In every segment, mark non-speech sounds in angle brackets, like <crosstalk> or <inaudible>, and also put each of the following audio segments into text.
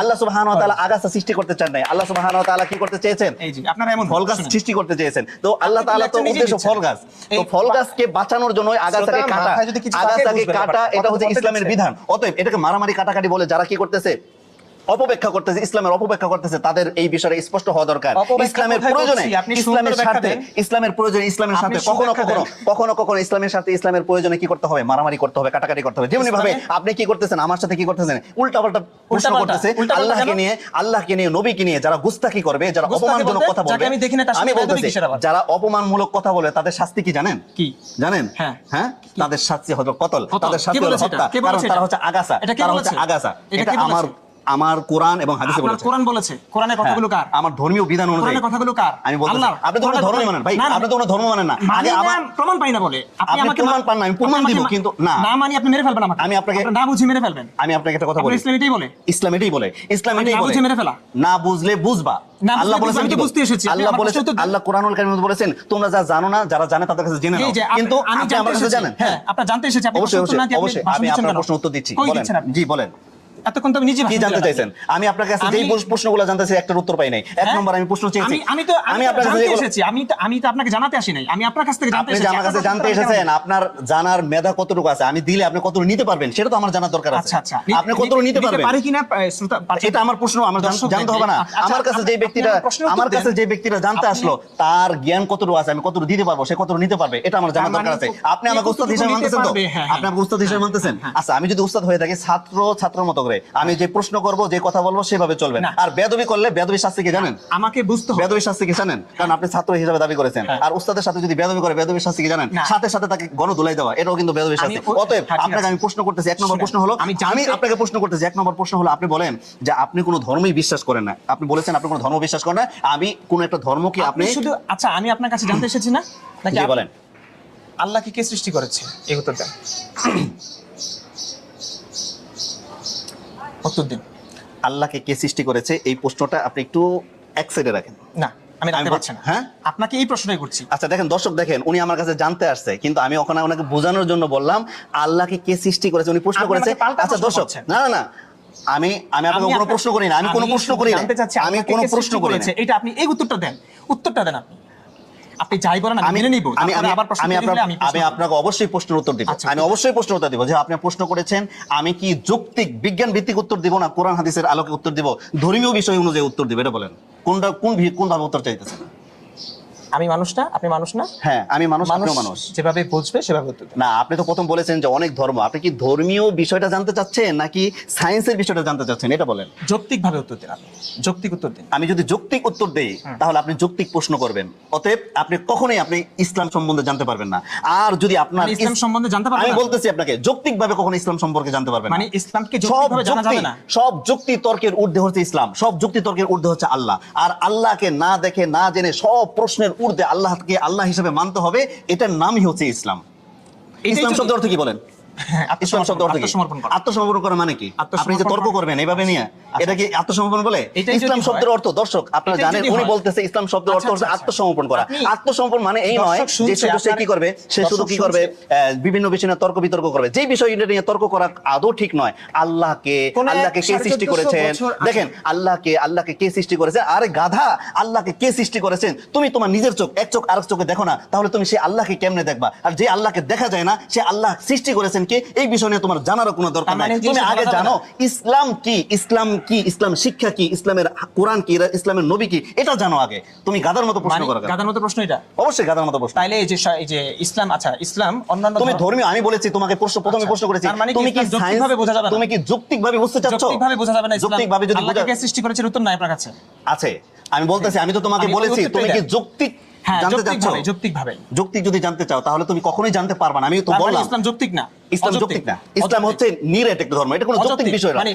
আল্লাহ সুবহান ওয়া তাআলা আগাছা সৃষ্টি করতে চান নাই। আল্লাহ সুবহান ওয়া তাআলা কি করতে চেয়েছেন? এই আপনারা এমন ফল গাছ সৃষ্টি করতে চেয়েছেন। তো আল্লাহ তালা তাআলা তো উদ্দেশ্য ফল গাছ। তো ফল গাছকে বাঁচানোর জন্য আগাছাকে কাটা। আগাছাকে কাটা এটা হচ্ছে ইসলামের বিধান। অতএব এটাকে মারামারি কাটাকাটি বলে যারা কি করতেছে? অপব্যাখ্যা করতেছে ইসলামের অপব্যাখ্যা করতেছে তাদের এই বিষয়ে স্পষ্ট হওয়া দরকার। ইসলামের প্রয়োজনে ইসলামের স্বার্থে ইসলামের প্রয়োজনে ইসলামের স্বার্থে কখনো কখনো কখনো কখনো ইসলামের স্বার্থে ইসলামের প্রয়োজনে কি করতে হবে? মারামারি করতে হবে কাটাকাটি করতে হবে। যেমনি ভাবে আপনি কি করতেছেন আমার সাথে কি করতেছেন? উল্টা পাল্টা প্রশ্ন করতেছে আল্লাহকে নিয়ে আল্লাহকে নিয়ে নবীকে নিয়ে যারা গুস্তাকি করবে যারা অপমানজনক কথা বলবে আমি দেখি না আমি বলতেছি যারা অপমানমূলক কথা বলে তাদের শাস্তি কি জানেন? কি? জানেন? হ্যাঁ। হ্যাঁ? তাদের শাস্তি হলো কতল। তাদের শাস্তি হলো হত্যা। কারণ তারা হচ্ছে আগাছা। এটা তারা হচ্ছে? আগাছা। এটা? আমার আমার কোরআন এবং হাদিসে বলেছে। কোরআন বলেছে। কোরআনের কথাগুলো কার? হ্যাঁ, আমার ধর্মীয় বিধান অনুযায়ী। কোরআনের কথাগুলো কার? আমি বলতে আল্লাহর। আপনি তো ধর্ম মানেন ভাই না, না। আপনি তো কোনো ধর্ম মানেন না। আগে আমার প্রমাণ পাই না বলে। আপনি আমাকে প্রমাণ পান না, আমি প্রমাণ আপনি দিব, কিন্তু না। না মানি আপনি মেরে ফেলবেন আমাকে। আমি আপনাকে- না বুঝি মেরে ফেলবেন। আমি আপনাকে একটা কথা বলি। ইসলাম এটাই বলে। ইসলাম এটাই বলে। ইসলাম এটাই না বলে। বুঝে মেরে ফেলা। না বুঝলে বুঝবা। আল্লাহ বলেছেন আমি তো বুঝতে এসেছি, আপনি আল্লাহ বলেছেন। আল্লাহ কোরআনুল মধ্যে বলেছেন তোমরা যা জানো না যারা জানে তাদের কাছে জেনে নাও। কিন্তু আমি আপনি আমার কাছে জানেন হ্যাঁ। আপনার জানতে এসেছি আপনি অবশ্যই প্রশ্ন না অবশ্যই আপনি আমি আপনার প্রশ্ন উত্তর দিচ্ছি বলেন। জি বলেন। এতক্ষণ তো আমি নিজে কি জানতে চাইছেন? আমি আপনার কাছে যেই প্রশ্নগুলো জানতে চাই একটার উত্তর পাই নাই। এক হ্যাঁ? নম্বর আমি প্রশ্ন চেয়েছি। আমি আমি তো আমি আপনার কাছে এসেছি। আমি তো আমি তো আপনাকে জানাতে আসি নাই। আমি আপনার কাছ থেকে জানতে এসেছি। আমার কাছে জানতে এসেছেন আপনার জানার মেধা কতটুকু আছে? আমি দিলে আপনি কতটুকু নিতে পারবেন? সেটা তো আমার জানার দরকার আছে। আচ্ছা আচ্ছা। আপনি কতটুকু নিতে পারবেন? পারি কিনা শ্রোতা এটা আমার প্রশ্ন আমার জানতে হবে না। আচ্ছা, আমার কাছে যে ব্যক্তিটা আমার কাছে যে ব্যক্তিটা জানতে আসলো তার জ্ঞান কতটুকু আছে? আমি কতটুকু দিতে পারব? সে কতটুকু নিতে পারবে? এটা আমার জানার মানে দরকার আছে। আপনি আমাকে উস্তাদ হিসেবে মানতেছেন তো? হ্যাঁ, আপনি আমাকে উস্তাদ হিসেবে মানতেছেন? হ্যাঁ। আচ্ছা আমি যদি উস্তাদ হয়ে থাকি ছাত্র ছাত্রের মতো করে। আমি যে প্রশ্ন করব যে কথা বলব সেভাবে চলবে না। আর বেদবি করলে বেদবি শাস্তি কি জানেন? আমাকে বুঝতে হবে। বেদবি শাস্তি কি জানেন? কারণ আপনি ছাত্র হিসেবে দাবি করেছেন। হ্যাঁ। আর উস্তাদের সাথে যদি বেদবি করে বেদবি শাস্তি কি জানেন? সাথে সাথে তাকে গণ ধুলাই দেওয়া এটাও কিন্তু বেদবি শাস্তি। অতএব হ্যাঁ, আপনাকে আমি প্রশ্ন করতেছি এক নম্বর প্রশ্ন হলো আমি আমি আপনাকে প্রশ্ন করতেছি এক নম্বর প্রশ্ন হলো আপনি বলেন যে আপনি কোনো ধর্মই বিশ্বাস করেন না। আপনি বলেছেন আপনি কোনো ধর্ম বিশ্বাস করেন না। আমি কোন একটা ধর্মকে আপনি আপনি শুধু আচ্ছা আমি আপনার কাছে জানতে এসেছি না? নাকি বলেন। আল্লাহকে কে সৃষ্টি করেছে? এই উত্তর দেন উত্তর দিন। আল্লাহকে কে সৃষ্টি করেছে? এই প্রশ্নটা আপনি একটু এক সাইডে রাখেন। না আমি রাখতে পারছি না। হ্যাঁ? আপনাকে এই প্রশ্নটাই করছি। আচ্ছা দেখেন দর্শক দেখেন উনি আমার কাছে জানতে আসছে কিন্তু আমি ওখানে ওনাকে বোঝানোর জন্য বললাম আল্লাহকে কে সৃষ্টি করেছে? উনি প্রশ্ন করেছে আচ্ছা দর্শক না না না আমি আমি আপনাকে কোনো প্রশ্ন করি না আমি কোনো প্রশ্ন করি না। আমি কোনো প্রশ্ন করি না। করেছে। এটা আপনি এই উত্তরটা দেন। উত্তরটা দেন আপনি। আপনি যাই করেন আমি মেনে নিব। আমি আবার প্রশ্ন আমি আমি। আপনাকে অবশ্যই প্রশ্নের উত্তর দিব। আচ্ছা, আমি অবশ্যই প্রশ্ন উত্তর দিব। যে আপনি প্রশ্ন করেছেন আমি কি যৌক্তিক বিজ্ঞান ভিত্তিক উত্তর দিব না কোরআন হাদিসের আলোকে উত্তর দিব? ধর্মীয় বিষয় অনুযায়ী উত্তর দিব এটা বলেন। কোনটা কোন কোন ভাবে উত্তর চাইতেছেন? আমি মানুষ না আপনি মানুষ না? হ্যাঁ আমি মানুষ মানুষ যেভাবে বুঝবে সেভাবে উত্তর না আপনি তো প্রথম বলেছেন যে অনেক ধর্ম। আপনি কি ধর্মীয় বিষয়টা জানতে চাচ্ছেন নাকি সায়েন্সের বিষয়টা জানতে চাচ্ছেন? এটা বলেন। উত্তর দিন আপনি। যৌক্তিক উত্তর দিন। আমি যদি যৌক্তিক উত্তর দেই তাহলে আপনি যৌক্তিক প্রশ্ন করবেন। অতএব আপনি কখনোই আপনি ইসলাম সম্বন্ধে জানতে পারবেন না। আর যদি আপনার মানে ইসলাম সম্বন্ধে জানতে পারবেন আমি বলতেছি আপনাকে যৌক্তিক ভাবে কখনো ইসলাম সম্পর্কে জানতে পারবেন মানে ইসলামকে যৌক্তিকভাবে জানা যাবে না? সব যুক্তি তর্কের ঊর্ধ্বে হচ্ছে ইসলাম। সব যুক্তি তর্কের ঊর্ধ্বে হচ্ছে আল্লাহ। আর আল্লাহকে না দেখে না জেনে সব প্রশ্নের ঊর্ধ্বে আল্লাহকে আল্লাহ হিসেবে মানতে হবে এটার নামই হচ্ছে ইসলাম। ইসলাম শব্দের শব্দ অর্থ কি বলেন? ইসলাম শব্দ অর্থ কি আত্মসমর্পণ করা। আত্মসমর্পণ করা মানে কি? আপনি যে তর্ক করবেন এইভাবে নিয়ে এটা কি আত্মসমর্পণ বলে? ইসলাম শব্দের অর্থ দর্শক আপনারা জানেন উনি বলতেছে ইসলাম শব্দের অর্থ হচ্ছে আত্মসমর্পণ করা। আত্মসমর্পণ মানে এই নয় যে শুধু সে কি করবে? সে শুধু কি করবে? বিভিন্ন বিষয় নিয়ে তর্ক বিতর্ক করবে। যেই বিষয় নিয়ে তর্ক করা আদৌ ঠিক নয়। আল্লাহকে আল্লাহকে কে সৃষ্টি করেছেন? দেখেন আল্লাহকে আল্লাহকে কে সৃষ্টি করেছেন আরে গাধা! আল্লাহকে কে সৃষ্টি করেছেন? তুমি তোমার নিজের চোখ এক চোখ আরেক চোখে দেখো না। তাহলে তুমি সেই আল্লাহকে কেমনে দেখবা? আর যে আল্লাহকে দেখা যায় না সে আল্লাহ সৃষ্টি করেছেন কে? এই বিষয় নিয়ে তোমার জানারও কোনো দরকার নাই। মানে তুমি আগে জানো ইসলাম কি? ইসলাম কি? ইসলাম শিক্ষা কি? ইসলামের কোরআন কি? ইসলামের নবী কি? এটা জানো আগে। তুমি গাদার মতো প্রশ্ন মানে করো গাদার মতো প্রশ্ন এটা? অবশ্যই গাদার মতো প্রশ্ন। তাইলে এই যে এই যে ইসলাম আচ্ছা ইসলাম অন্যান্য তুমি ধর্ম- ধর্মীয় আমি বলেছি তোমাকে প্রশ্ন প্রথমে আচ্ছা, প্রশ্ন করেছি। মানে তুমি কি ইসলাম যৌক্তিকভাবে সায়েন্স বোঝা যাবে তুমি কি যৌক্তিক ভাবে বুঝতে চাচ্ছ? যৌক্তিকভাবে বোঝা যাবে না ইসলাম। যৌক্তিক ভাবে যদি বোঝা সৃষ্টি করেছে উত্তর নাই আপনার কাছে। আছে। আমি বলতেছি আমি তো তোমাকে বলেছি তুমি কি। যৌক্তিক জানতে চাচ্ছ? যৌক্তিকভাবে। যৌক্তিক যদি জানতে চাও তাহলে তুমি কখনোই জানতে পারবা না। আমি তো মানে বললাম। ইসলাম যৌক্তিক না ইসলাম যৌক্তিক না। ইসলাম হচ্ছে নিরেট একটা ধর্ম এটা কোনো যৌক্তিক বিষয় না। মানে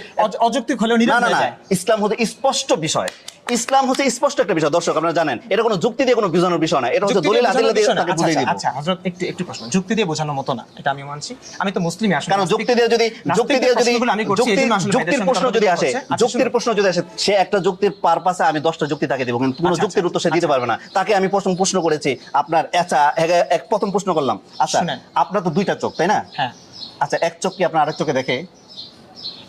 অযৌক্তিক হলেও নিরেট না হয়ে না ইসলাম হচ্ছে স্পষ্ট বিষয়। ইসলাম হচ্ছে স্পষ্ট একটা বিষয় দর্শক আপনারা জানেন। এটা কোনো যুক্তি দিয়ে কোনো বোঝানোর বিষয় না এটা হচ্ছে দলিল আদিল্লা দিয়ে তাকে আচ্ছা, বুঝিয়ে আচ্ছা, দিব। আচ্ছা হযরত একটু একটু প্রশ্ন। যুক্তি দিয়ে বোঝানোর মতো না এটা আমি মানছি। আমি তো মুসলিমই আসলে। কারণ যুক্তি দিয়ে যদি যুক্তি দিয়ে যদি যুক্তি যুক্তির প্রশ্ন যদি আসে আচ্ছা, যুক্তির প্রশ্ন যদি আসে সে একটা যুক্তির পারপাসে আমি দশটা যুক্তি তাকে দিব কিন্তু কোনো আচ্ছা, যুক্তির উত্তর সে দিতে পারবে না। তাকে আমি প্রথম প্রশ্ন করেছি আপনার আচ্ছা এক- প্রথম প্রশ্ন করলাম। আচ্ছা আপনার তো দুইটা চোখ তাই না? হ্যাঁ। আচ্ছা এক চোখ কি আপনার আরেক চোখে দেখে?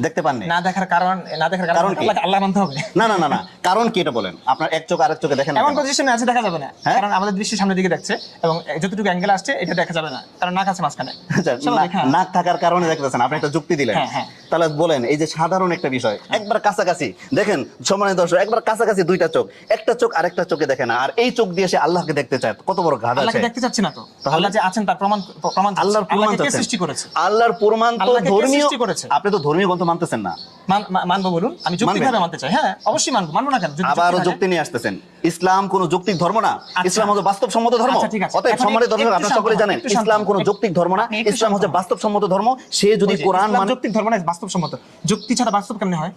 দেখতে পাননি? না দেখার কারণ না দেখার কারণ আল্লাহ মানতে হবে। না না না না। কারণ কি এটা বলেন? আপনার এক চোখ আরেক চোখে দেখেন এমন পজিশনে আছে দেখা যাবে না। হ্যাঁ? কারণ আমাদের দৃষ্টি সামনের দিকে দেখছে এবং যতটুকু অ্যাঙ্গেল আসছে এটা দেখা যাবে না। কারণ নাক আছে মাঝখানে। আচ্ছা। নাক থাকার কারণে দেখতেছেন আপনি একটা যুক্তি দিলেন। হ্যাঁ, হ্যাঁ। তাহলে বলেন এই যে সাধারণ একটা বিষয় একবার কাছাকাছি দেখেন সম্মানিত দর্শক একবার কাছাকাছি দুইটা চোখ একটা চোখ আরেকটা চোখে দেখে না আর এই চোখ দিয়ে সে আল্লাহকে দেখতে চায় কত বড় ঘাত আছে আল্লাহকে দেখতে চাচ্ছি না তো? তাহলে? যে আছেন তার প্রমাণ প্রমাণ। আল্লাহর প্রমাণ সৃষ্টি করেছে? আল্লাহর প্রমাণ তো ধর্মীয় সৃষ্টি করেছে? আপনি তো ধর্মীয় গ্রন্থ মানতেছেন না। মান- মানবো বলুন? আমি যৌক্তিকভাবে মানতে চাই। হ্যাঁ অবশ্যই মানবো। মানবো না কেন? আবারও যুক্তি যুক্তি নিয়ে আসতেছেন। ইসলাম কোন যৌক্তিক ধর্ম না। ইসলাম হচ্ছে বাস্তবসম্মত ধর্ম। ঠিক আছে। অতএব সম্মানিত দর্শক আপনারা সকলে জানেন ইসলাম কোন যৌক্তিক ধর্ম না। আপনি ইসলাম হচ্ছে বাস্তবসম্মত ধর্ম। সে যদি কোরআন মানে যৌক্তিক ধর্ম না বাস্তবসম্মত যুক্তি ছাড়া বাস্তব কেমনে হয়?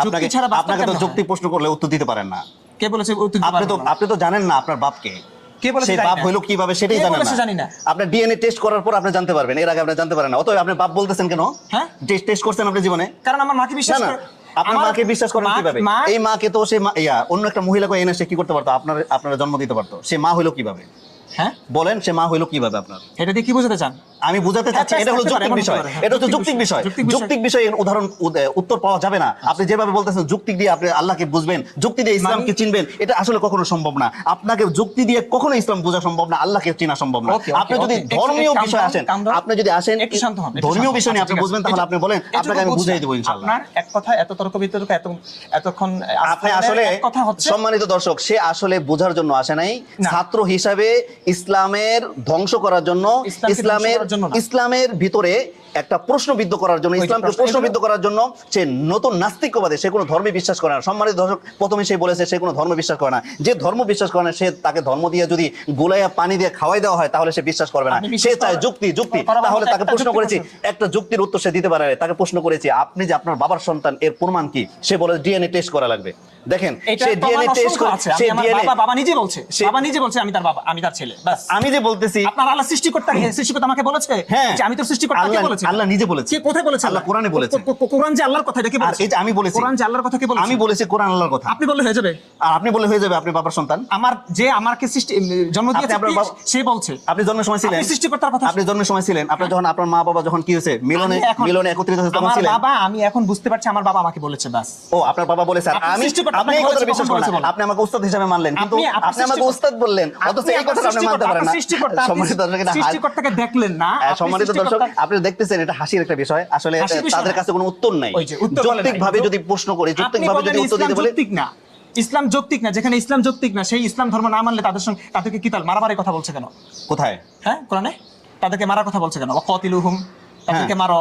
আপনাকে যুক্তি ছাড়া বাস্তব আপনাকে তো যুক্তি প্রশ্ন করলে উত্তর দিতে পারেন না। কে বলেছে আপনি তো আপনি তো জানেন না আপনার বাপকে। কে বলেছে বাপ? হইল কীভাবে সেটাই জানেন বলেছে না। জানি আপনার ডিএনএ টেস্ট করার পর আপনি জানতে পারবেন। এর আগে আপনি জানতে পারেন না। অতএব আপনি বাপ বলতেছেন কেন? হ্যাঁ? টেস্ট করছেন আপনি জীবনে? কারণ আমার মাকে বিশ্বাস আপনার মা মাকে বিশ্বাস করেন কীভাবে? এই মাকে তো সে মা- ইয়া অন্য একটা মহিলাকে এনে সে কি করতে পারতো? আপনার আপনার জন্ম দিতে পারতো। সে মা হইল কীভাবে? হ্যাঁ? বলেন সে মা হইল কীভাবে আপনার? এটা দিয়ে কি বোঝাতে চান? আমি বুঝাতে চাচ্ছি হ্যাঁ, এটা হলো যৌক্তিক বিষয়। হ্যাঁ, এটা হচ্ছে যৌক্তিক বিষয়। যৌক্তিক বিষয়। বিষয়ে উদাহরণ উত্তর পাওয়া যাবে না। আপনি যেভাবে বলতেছেন যুক্তি দিয়ে আপনি আল্লাহকে বুঝবেন যুক্তি দিয়ে ইসলামকে চিনবেন এটা আসলে কখনো সম্ভব না। আপনাকে যুক্তি দিয়ে কখনো ইসলাম বোঝা সম্ভব না আল্লাহকে চেনা সম্ভব না। আপনি যদি ধর্মীয় বিষয় আসেন. আপনি যদি আসেন একটু শান্ত হন, ধর্মীয় বিষয় নিয়ে আচ্ছা, আপনি বুঝবেন তাহলে আপনি বলেন আপনাকে আমি। বুঝিয়ে দেবো ইনশাআল্লাহ। আপনার এক কথা এত তর্ক বিতর্ক এত এতক্ষণ আপনি আসলে সম্মানিত দর্শক সে আসলে বোঝার জন্য আসে নাই। ছাত্র হিসাবে ইসলামের ধ্বংস করার জন্য ইসলামের। ইসলামের ভিতরে একটা প্রশ্নবিদ্ধ করার জন্য ইসলামকে প্রশ্নবিদ্ধ করার জন্য সে নতুন নাস্তিকবাদে সে কোনো ধর্মে বিশ্বাস করে না। সম্মানিত দর্শক প্রথমে সে বলেছে সে কোনো ধর্ম বিশ্বাস করে না। যে ধর্ম বিশ্বাস করে না সে তাকে ধর্ম দিয়ে যদি গোলাইয়া পানি দিয়ে খাওয়াই দেওয়া হয় তাহলে সে বিশ্বাস করবে না। সে চায় যুক্তি যুক্তি। তাহলে তাকে প্রশ্ন করেছি। একটা যুক্তির উত্তর সে দিতে পারে তাকে প্রশ্ন করেছি আপনি যে আপনার বাবার সন্তান এর প্রমাণ কি? সে বলে ডিএনএ টেস্ট করা লাগবে। দেখেন সে ডিএনএ টেস্ট করে সে ডিএনএ বাবা বাবা নিজে বলছে। বাবা নিজে বলছে আমি তার বাবা আমি তার ছেলে। বাস। আমি যে বলতেছি আপনার আল্লাহ সৃষ্টিকর্তা সৃষ্টিকর্তা আমাকে বলেছে হ্যাঁ। যে আমি বলেছে? আল্লাহ নিজে বলেছে। কে কোথায় বলেছে? আল্লাহ কোরআনে বলেছে। কোরআন যে আল্লাহর কথা এটা কে আর বলেছে। এই যে আমি বলেছি কোরআন যে আল্লাহর কথা কে বলেছে। আমি বলেছি কোরআন আল্লাহর কথা। আপনি বললে হয়ে যাবে। আর আপনি বলে হয়ে যাবে আপনি বাবার সন্তান। আমার যে আমাকে সৃষ্টি জন্ম দিয়েছে সে বলছে। আপনি জন্মের সময় ছিলেন। সৃষ্টিকর্তার কথা আপনি জন্মের সময় ছিলেন। আপনি যখন আপনার মা বাবা যখন কি হয়েছে? মিলনে মিলনে একত্রিত হয়েছে তখন আমার ছিলেন। বাবা আমি এখন বুঝতে পারছি আমার বাবা আমাকে বলেছে বাস। ও আপনার বাবা বলেছে আমি সৃষ্টিকর্তা, আপনি কথাটা বিশ্বাস কখন বলেন? আপনি আমাকে উস্তাদ হিসেবে মানলেন কিন্তু আপনি- আপনি আপনি আমাকে উস্তাদ বললেন অথচ এই কথাটা আপনি মানতে পারেন না। সৃষ্টিকর্তা, সৃষ্টিকর্তা, সম্মানিত দর্শক এটা সৃষ্টিকর্তাকে দেখলেন না। হ্যাঁ, সম্মানিত দর্শক আপনি দেখতেছেন এটা হাসির একটা বিষয়। আসলে তাদের কাছে কোনো উত্তর নাই। ওই যে উত্তর বলে নাই। যৌক্তিক ভাবে যদি প্রশ্ন করি আপনি যৌক্তিক ভাবে বললেন যদি উত্তর ইসলাম দিতে বলে যৌক্তিক না। ইসলাম যৌক্তিক না যেখানে ইসলাম যৌক্তিক না সেই ইসলাম ধর্ম না মানলে তাদের সঙ্গে তাদেরকে কি তাল মারামারি কথা বলছে কেন? কোথায়? হ্যাঁ কোরআনে? তাদেরকে মারার কথা বলছে কেন? ওয়াকাতিলুহুম তাদেরকে মারো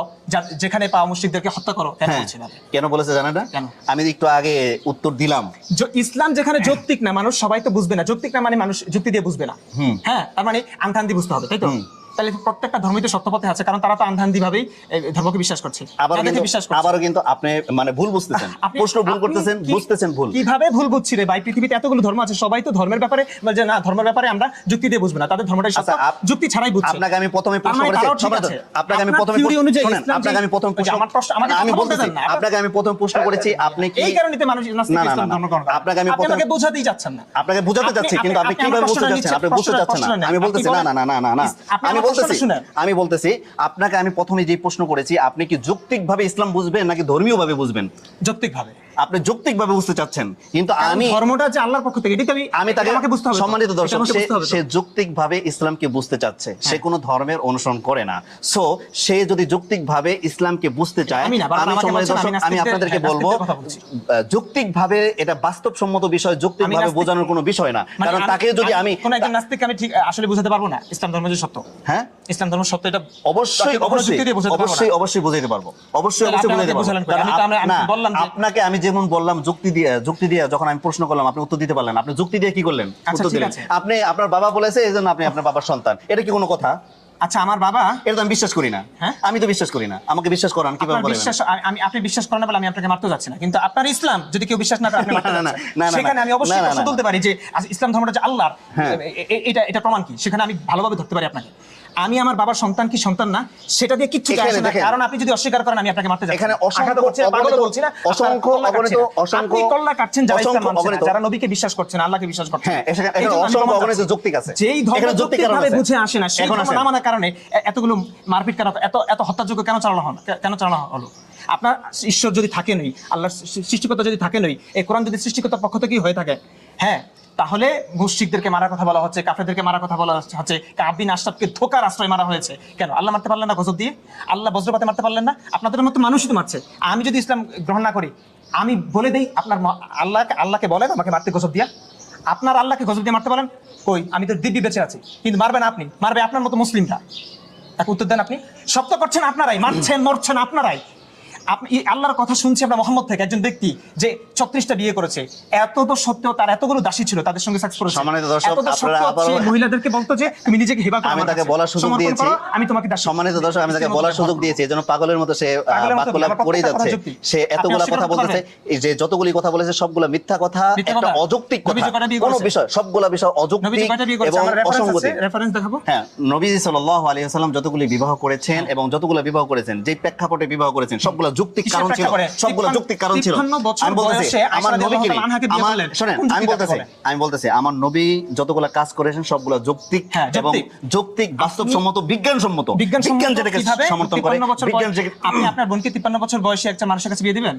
যেখানে পাও মুশরিকদেরকে হত্যা করো কেন হ্যাঁ। বলছে না? কেন বলেছে জানেন না আমি একটু আগে উত্তর দিলাম। য- ইসলাম যেখানে যৌক্তিক না মানুষ সবাই তো বুঝবে না। যৌক্তিক না মানে মানুষ যুক্তি দিয়ে বুঝবে না। হ্যাঁ তার মানে আন্ধান্দি বুঝতে হবে তাই তো। তাহলে প্রত্যেকটা ধর্মই তো সত্যপথে আছে কারণ তারা তো ধর্মকে বিশ্বাস করছে। আবার বিশ্বাস আবারও কিন্তু আপনি মানে ভুল বুঝতেছেন। প্রশ্ন ভুল করতেছেন বুঝতেছেন ভুল। কীভাবে ভুল বুঝছি রে ভাই? পৃথিবীতে এতগুলো ধর্ম আছে সবাই তো ধর্মের ব্যাপারে যে না ধর্মের ব্যাপারে আমরা যুক্তি দিয়ে বুঝব না তাদের ধর্মটাই সত্য আচ্ছা, যুক্তি ছাড়াই বুঝছে। আপনাকে আমি প্রথমে প্রশ্ন করেছি। আপনাকে আমি প্রথমে অনুযায়ী আপনাকে আমি প্রথম প্রশ্ন আমার প্রশ্ন- আমাকে আমি বলতেছি না। আপনাকে আমি প্রথম প্রশ্ন করেছি আপনি কি এই কারণে মানুষ নাস্তিক না, না, ইসলাম না, না। ধর্ম গ্রহণ করে। আপনাকে আমি প্রথম- বোঝাতেই যাচ্ছেন না। আপনাকে বোঝাতে চাচ্ছি কিন্তু আপনি কীভাবে বুঝতে যাচ্ছেন আপনি বুঝতে চাচ্ছেন না আমি বলতেছি না না না না না। আমি বলতেছি আমি বলতেছি আপনাকে আমি প্রথমে যে প্রশ্ন করেছি আপনি কি যৌক্তিক ভাবে ইসলাম বুঝবেন নাকি ধর্মীয় ভাবে বুঝবেন? যৌক্তিক ভাবে আপনি যৌক্তিক ভাবে বুঝতে চাচ্ছেন। কিন্তু আমি ধর্মটা যে আল্লাহর পক্ষ থেকে এটাই তো আমি তাকে আমাকে বুঝতে হবে সম্মানিত দর্শক সে বুঝতে হবে তো। সে যৌক্তিক ভাবে ইসলামকে বুঝতে চাচ্ছে। সে কোনো ধর্মের অনুসরণ করে না। সো সে যদি যৌক্তিক ভাবে ইসলামকে বুঝতে চায় আমি আমি সম্মানিত দর্শক আমি আপনাদেরকে হ্যাঁ, বলব নাস্তিকদের কথা বলছি। যৌক্তিক ভাবে এটা বাস্তবসম্মত বিষয় যৌক্তিক আমি ভাবে বোঝানোর কোনো বিষয় না। মানে কারণ তাকে যদি আমি কোন একজন নাস্তিককে আমি ঠিক আসলে বুঝাতে পারব না। ইসলাম ধর্ম যে সত্য। হ্যাঁ? ইসলাম ধর্ম সত্য এটা অবশ্যই অবশ্যই দিয়ে বোঝাতে পারব। অবশ্যই অবশ্যই বুঝাইতে পারব। অবশ্যই অবশ্যই বুঝাইতে পারব। কারণ আমি আমরা- আমি বললাম যে- আপনাকে আমি যেমন বললাম যুক্তি দিয়ে যুক্তি দিয়ে যখন আমি প্রশ্ন করলাম আপনি উত্তর দিতে পারলেন আপনি যুক্তি দিয়ে কি করলেন? আচ্ছা, উত্তর দিলেন। আপনি আপনার বাবা বলেছে এই জন্য আপনি আপনার বাবার সন্তান। এটা কি কোনো কথা? আচ্ছা আমার বাবা? এটা তো আমি বিশ্বাস করি না। হ্যাঁ? আমি তো বিশ্বাস করি না। আমাকে বিশ্বাস করান কীভাবে বলেন? বিশ্বাস আমি- আপনি বিশ্বাস করেন না বলে আমি আপনাকে মারতে যাচ্ছি না। কিন্তু আপনার ইসলাম যদি কেউ বিশ্বাস না করে আপনি মারতে <laughs> না, না। না, সেখানে আমি অবশ্যই প্রশ্ন তুলতে পারি যে ইসলাম ধর্মটা যে আল্লাহর হ্যাঁ। এটা এটা প্রমাণ কি? সেখানে আমি ভালোভাবে ধরতে পারি আপনাকে। আমি আমার বাবার সন্তান কি সন্তান না সেটা দিয়ে কিচ্ছু যায় আসে না কারণ আপনি যদি অস্বীকার করেন আমি আপনাকে মারতে যাচ্ছি এখানে অসংখ্য করছি অগণিত- বলছি না, অসংখ্য অগণিত- অসংখ্য- আপনি কল্লা কাটছেন যারা ইসলাম মানছে যারা নবীকে বিশ্বাস করছে না আল্লাহকে বিশ্বাস করছে হ্যাঁ, এখানে- অসংখ্য অগণিত। যৌক্তিক আছে। যেই ধর্ম এখানে যৌক্তিক কারণ বুঝে আসে না সেই ধর্ম। না মানার কারণে এতগুলো মারপিট কেন এত এত হত্যাযোগ্য কেন চালানো হলো কেন চালানো হলো আপনার ঈশ্বর যদি থাকেনই আল্লাহর সৃষ্টিকর্তা যদি থাকেনই এই কোরআন যদি সৃষ্টিকর্তার পক্ষ থেকেই হয়ে থাকে হ্যাঁ তাহলে মুশরিকদেরকে মারার কথা বলা হচ্ছে, কাফেরদেরকে মারার কথা বলা হচ্ছে, কাবিন আশরাফকে ধোকার আশ্রয় মারা হয়েছে। কেন? আল্লাহ মারতে পারলেন না গজব দিয়ে? আল্লাহ বজ্রপাতে মারতে পারলেন না? আপনাদের মতো মানুষই তো মারছে। আমি যদি ইসলাম গ্রহণ না করি, আমি বলে দেই, আপনার আল্লাহকে আল্লাহকে বলেন আমাকে মারতে গজব দিয়া। আপনার আল্লাহকে গজব দিয়ে মারতে পারেন কই, আমি তো দিব্যি বেঁচে আছি। কিন্তু মারবেন আপনি? মারবে আপনার মতো মুসলিমরা। এক উত্তর দেন আপনি। সব তো করছেন আপনারাই, মারছেন, মরছেন আপনারাই। আপনি আল্লাহর কথা শুনছি আমরা মোহাম্মদ থেকে একজন ব্যক্তি যে ছত্রিশটা বিয়ে করেছে। এত তো সত্ত্বেও তার এতগুলো দাসী ছিল তাদের সঙ্গে সেক্স করেছে। সম্মানিত দর্শক, আপনারা সত্ত্বেও মহিলাদেরকে বলতো যে তুমি নিজেকে হেবা করো আমি তাকে বলার সুযোগ দিয়েছি। আমি তোমাকে সম্মানিত দর্শক আমি তাকে বলার সুযোগ দিয়েছি এই জন্য পাগলের মতো সে করেই যাচ্ছে। সে এতগুলা কথা বলতেছে যে যতগুলি কথা বলেছে সবগুলা মিথ্যা কথা একটা অযৌক্তিক কথা। কোন বিষয় সবগুলা বিষয় অযৌক্তিক এবং অসঙ্গতি। রেফারেন্স দেখাবো। হ্যাঁ নবী সাল্লাল্লাহু আলাইহি ওয়াসাল্লাম যতগুলি বিবাহ করেছেন এবং যতগুলো বিবাহ করেছেন যে প্রেক্ষাপটে বিবাহ করেছেন সবগুলো যৌক্তিক কারণ ছিল সবগুলো যৌক্তিক কারণ ছিল আমি বলতেছি আমার নবীকে আমার শুনেন আমি বলতেছি আমি বলতেছি আমার নবী যতগুলো কাজ করেছেন সবগুলো যৌক্তিক হ্যাঁ, এবং যৌক্তিক। বাস্তবসম্মত বিজ্ঞানসম্মত বিজ্ঞান যেটাকে সমর্থন করে বিজ্ঞান আপনি আপনার বোনকে 53 বছর বয়সী একটা মানুষের কাছে বিয়ে দিবেন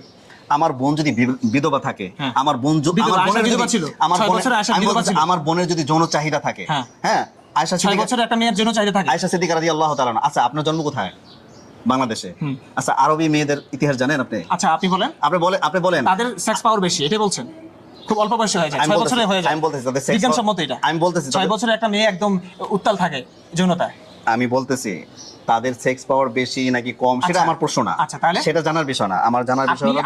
আমার বোন যদি বিধবা থাকে হ্যাঁ। আমার বোন আমার বোনের যদি ছিল। আমার বোনের- বছরে। আমার বোনের যদি যৌন চাহিদা থাকে হ্যাঁ। হ্যাঁ আয়েশা ছয় সিদ্দিকা বছরের একটা মেয়ের জন্য চাহিদা থাকে আয়েশা সিদ্দিকা রাদিয়াল্লাহু তাআলা। আচ্ছা আপনার জন্ম কোথায় বাংলাদেশে। আচ্ছা আরবি মেয়েদের ইতিহাস জানেন আপনি? আচ্ছা আপনি বলেন। আপনি বলেন আপনি বলেন। তাদের সেক্স পাওয়ার বেশি এটাই বলছেন। খুব অল্প বয়সে হয়ে যায় আমি ছয় বছরে হয়ে যায়। আমি বলতেছি তাদের সেক্স বিজ্ঞানসম্মত এটা। আমি বলতেছি ছয় বছরে একটা মেয়ে একদম উত্তাল থাকে যৌনতায়। আমি বলতেছি তাদের সেক্স পাওয়ার বেশি নাকি কম সেটা আচ্ছা। আমার প্রশ্ন না আচ্ছা, তাহলে? সেটা জানার বিষয় না আমার জানার বিষয় হলো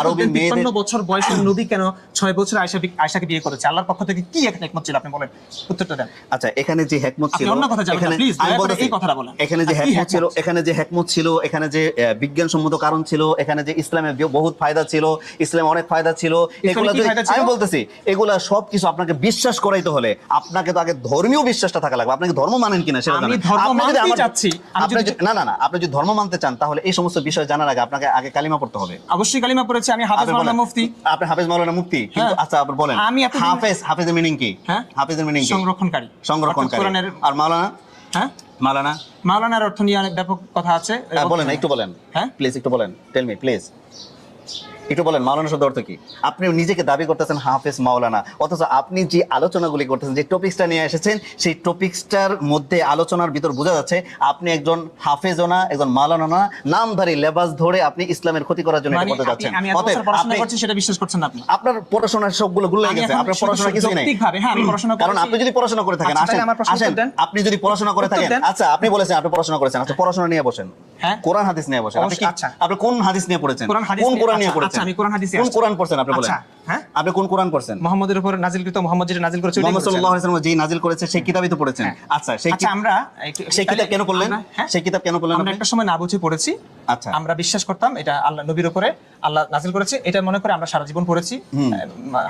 আরবি করতেন মেয়েদের বছর বয়সের নবী কেন ছয় বছর আয়েশা বি- আয়েশাকে বিয়ে করেছে আল্লাহর পক্ষ থেকে কি একটা একমত ছিল আপনি বলেন উত্তরটা দেন আচ্ছা এখানে যে হেকমত ছিল অন্য কথা যাবেন না, এখানে please, আমি বলতেছি, এই কথাটা বলেন। এখানে যে হেকমত ছিল এখানে যে হেকমত ছিল এখানে যে আহ, বিজ্ঞানসম্মত কারণ ছিল এখানে যে ইসলামের বহুত ফায়দা ছিল ইসলামে অনেক ফায়দা ছিল এগুলো? আমি বলতেছি এগুলা সব কিছু আপনাকে বিশ্বাস করাইতে হলে আপনাকে তো আগে ধর্মীয় বিশ্বাসটা থাকা লাগবে আপনাকে ধর্ম মানেন কিনা সেটা আমি ধর্ম যদি চাচ্ছি। আপনি না না না আপনি যদি ধর্ম মানতে চান তাহলে এই সমস্ত বিষয় জানার আগে আপনাকে আগে কালিমা পড়তে হবে। অবশ্যই কালিমা পড়েছি আমি হাফেজ মাওলানা মুফতি। আপনি হাফেজ মাওলানা মুফতি কিন্তু হ্যাঁ। আচ্ছা আপনি বলেন। আমি হাফেজ হাফেজের মিনিং কি? হ্যাঁ? হাফেজের মিনিং কি? সংরক্ষণকারী। সংরক্ষণকারী। আর মাওলানা? হ্যাঁ? মাওলানা? মাওলানার অর্থ নিয়ে অনেক ব্যাপক কথা আছে। হ্যাঁ, বলেন একটু বলেন। হ্যাঁ? প্লিজ একটু বলেন। টেল মি প্লিজ একটু বলেন মাওলানা শব্দ অর্থ কি? আপনি নিজেকে দাবি করতেছেন হাফেজ মাওলানা। অথচ আপনি যে আলোচনাগুলি করতেছেন যে টপিক্সটা নিয়ে এসেছেন সেই টপিক্সটার মধ্যে আলোচনার ভিতর বোঝা যাচ্ছে আপনি একজন হাফেজও না একজন মাওলানা না নামধারী লেবাস ধরে আপনি ইসলামের ক্ষতি করার জন্য এটা মানে করতে আপনি- যাচ্ছেন। অতএব আপনি- করছি সেটা বিশ্বাস করছেন না আপনি। আপনার পড়াশোনার সবগুলো গুলো আমি গেছে আপনার পড়াশোনা কিছুই নেই। হ্যাঁ, আমি পড়াশোনা কারণ আপনি যদি পড়াশোনা করে থাকেন আচ্ছা, আসেন আসেন আপনি যদি পড়াশোনা করে থাকেন আচ্ছা আপনি বলেছেন আপনি পড়াশোনা করেছেন আচ্ছা পড়াশোনা নিয়ে বসেন। হ্যাঁ? কোরআন হাদিস নিয়ে বসেন আপনি আচ্ছা। আপনি কোন হাদিস নিয়ে পড়েছেন? কোন কোরআন নিয়ে আচ্ছা, পড়েছেন? আচ্ছা, আমি কোরআন হাদিসে কোন কোরআন পড়ছেন আপনি বলেন? আচ্ছা, হ্যাঁ? আপনি কোন কোরআন পড়ছেন? মোহাম্মদের উপর নাজিলকৃত মোহাম্মদ যেটা নাজিল করেছে ওইটাই সাল্লাল্লাহু আলাইহি ওয়াসাল্লাম যেই নাজিল করেছে সেই কিতাবই তো পড়েছেন। হ্যাঁ। আচ্ছা সেই আচ্ছা আমরা সেই কিতাব কেন পড়লেন? সেই কিতাব কেন পড়লেন আমরা একটা সময় না বুঝে পড়েছি। আচ্ছা। আমরা বিশ্বাস করতাম এটা আল্লাহ নবীর উপরে আল্লাহ নাজিল করেছে। এটা মনে করে আমরা সারা জীবন পড়েছি।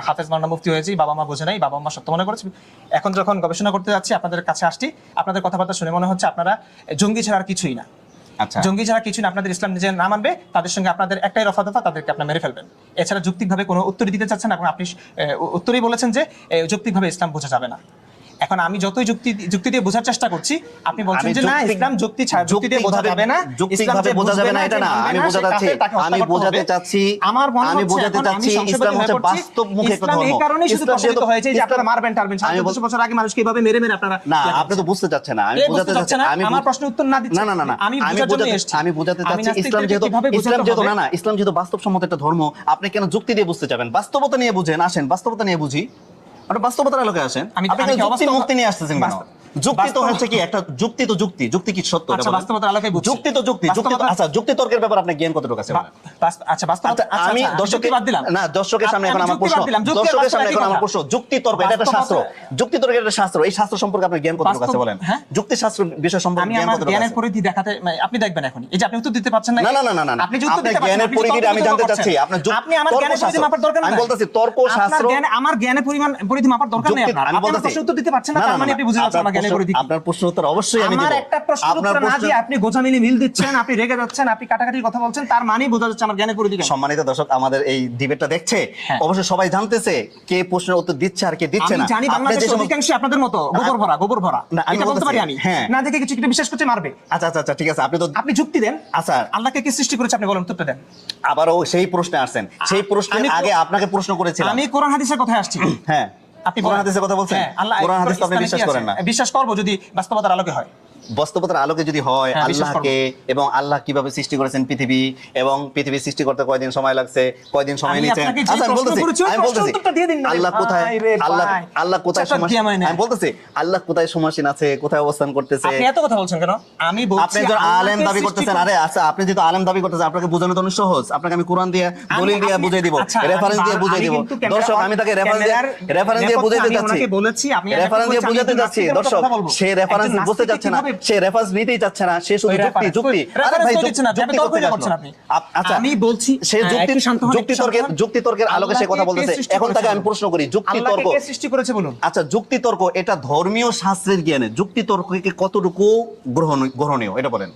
হাফেজ মাওলানা মুফতি হয়েছি বাবা মা বোঝে নাই বাবা মা সত্য মনে করেছে। এখন যখন গবেষণা করতে যাচ্ছি আপনাদের কাছে আসছি আপনাদের কথাবার্তা শুনে মনে হচ্ছে আপনারা জঙ্গি ছাড়া আর কিছুই না। জঙ্গি যারা কিছু না আপনাদের ইসলাম নিজের না মানবে, তাদের সঙ্গে আপনাদের একটাই রফা দফা তাদেরকে আপনার মেরে ফেলবেন। এছাড়া যৌক্তিকভাবে কোনো উত্তর দিতে চাচ্ছেন এখন আপনি উত্তরই বলেছেন যে যুক্তিভাবে ইসলাম বোঝা যাবে না। এখন আমি যতই যুক্তি যুক্তি দিয়ে বোঝার চেষ্টা করছি আপনি বলছেন যে না ইসলাম যুক্তি ছাড়া যুক্তি দিয়ে বোঝা যাবে না ইসলাম যে বোঝা যাবে না এটা না আমি বোঝাতে চাচ্ছি আমি বোঝাতে চাচ্ছি আমার মনে আমি বোঝাতে চাচ্ছি ইসলাম হচ্ছে পড়ছি। বাস্তবমুখী একটা ইসলাম এই ধর্ম কারণেই শুধু প্রচলিত হয়েছে যে আপনারা মারবেন টারবেন আমি 700 বছর আগে মানুষকে এইভাবে মেরে মেরে আপনারা না আপনি তো বুঝতে চাচ্ছেন না আমি বোঝাতে চাচ্ছি আমি আমার প্রশ্নের উত্তর না দিচ্ছি। না না না আমি বোঝাতে। আমি বোঝাতে চাচ্ছি ইসলাম যেহেতু ইসলাম যেহেতু না না ইসলাম যেহেতু বাস্তবসম্মত একটা ধর্ম আপনি কেন যুক্তি দিয়ে বুঝতে যাবেন বাস্তবতা নিয়ে বুঝেন আসেন বাস্তবতা নিয়ে বুঝি আপনি বাস্তবতার আলোকে আসেন। আমি- আপনি মুক্তি নিয়ে আসতেছেন যুক্তি তো হচ্ছে কি একটা যুক্তি তো যুক্তি যুক্তি কি সত্য আচ্ছা, বাস্তবতার আলোকে। যুক্তি তো যুক্তি যুক্তি আচ্ছা যুক্তি তর্কের ব্যাপারে আপনার জ্ঞান কতটুকু আছে আচ্ছা বাস্তবতা আচ্ছা, আচ্ছা, আমি আচ্ছা, দর্শকের বাদ দিলাম। না দর্শকের সামনে এখন আমার প্রশ্ন যুক্তি দর্শকের সামনে এখন আমার প্রশ্ন যুক্তি তর্ক এটা একটা শাস্ত্র। যুক্তি তর্কের একটা শাস্ত্র এই শাস্ত্র সম্পর্কে আপনার জ্ঞান কতটুকু আছে বলেন? হ্যাঁ? যুক্তি শাস্ত্র বিষয় সম্পর্কে আমি জ্ঞান কতটুকু জ্ঞানের পরিধি দেখাতে মানে আপনি দেখবেন এখন এই যে আপনি উত্তর দিতে পারছেন না না না না না না না। আপনি যে উত্তর দিতে জ্ঞানের আপনি তর্ক আমি জানতে চাচ্ছি। আপনার আপনি আমার জ্ঞানের পরিধি মাপার দরকার আমি নাই। বলতেছি তর্ক শাস্ত্র আমার জ্ঞানের পরিমাণ পরিধি মাপার দরকার নেই যুক্তি- আপনার। আমি আপনি আমার আমি আপনি যুক্তি দেন। আচ্ছা। আল্লাহকে কি সৃষ্টি করেছে আপনি উত্তরটা দেন। আবারও সেই প্রশ্নে আসছেন। সেই প্রশ্নের আগে আপনাকে প্রশ্ন করেছিলাম। আমি কোরআন হাদিসের কথা আসছি। হ্যাঁ। আপনি কোরআন হাদিসের কথা বলছেন? হ্যাঁ, কোরআন হাদিস আপনি বিশ্বাস করেন না। হ্যাঁ, বিশ্বাস করব যদি বাস্তবতার আলোকে হয়। বাস্তবতার আলোকে যদি হয় আল্লাহকে এবং আল্লাহ কীভাবে সৃষ্টি করেছেন পৃথিবী এবং পৃথিবী সৃষ্টি করতে কয়দিন সময় লাগছে কয়দিন সময় নিচ্ছে আল্লাহ কোথায় আল্লাহ আল্লাহ কোথায় সমাসীন আমি বলতেছি আল্লাহ কোথায় সমাসীন আছে কোথায় অবস্থান করতেছে? এত কথা বলছেন কেন? আমি আপনি যখন আলেম দাবি করতেছেন। আরে আচ্ছা আপনি যেহেতু আলেম দাবি করতেছেন আপনাকে বোঝানো তো সহজ। আপনাকে আমি কোরআন দিয়ে দলিল দিয়ে বুঝিয়ে দিব রেফারেন্স দিয়ে বুঝিয়ে দিব। দর্শক আমি তাকে রেফারেন্স দিয়ে রেফারেন্স দিয়ে বুঝাইতে যাচ্ছি বলেছি আমি রেফারেন্স দিয়ে বুঝাতে যাচ্ছি দর্শক সে রেফারেন্স বুঝতে যাচ্ছে না। সে রেফারেন্স নিতেই চাচ্ছে না সে শুধু যুক্তি যুক্তি। আরে ভাই যুক্তি করতে আপনি। আচ্ছা আমি বলছি সে যুক্তি যুক্তি তর্কের যুক্তি তর্কের আলোকে সে কথা বলতেছে। এখন তাকে আমি প্রশ্ন করি যুক্তি তর্ক সৃষ্টি করেছে বলুন? আচ্ছা যুক্তি তর্ক এটা ধর্মীয় শাস্ত্রের জ্ঞানে যুক্তি তর্ককে কতটুকু গ্রহণ গ্রহণীয় এটা বলেন।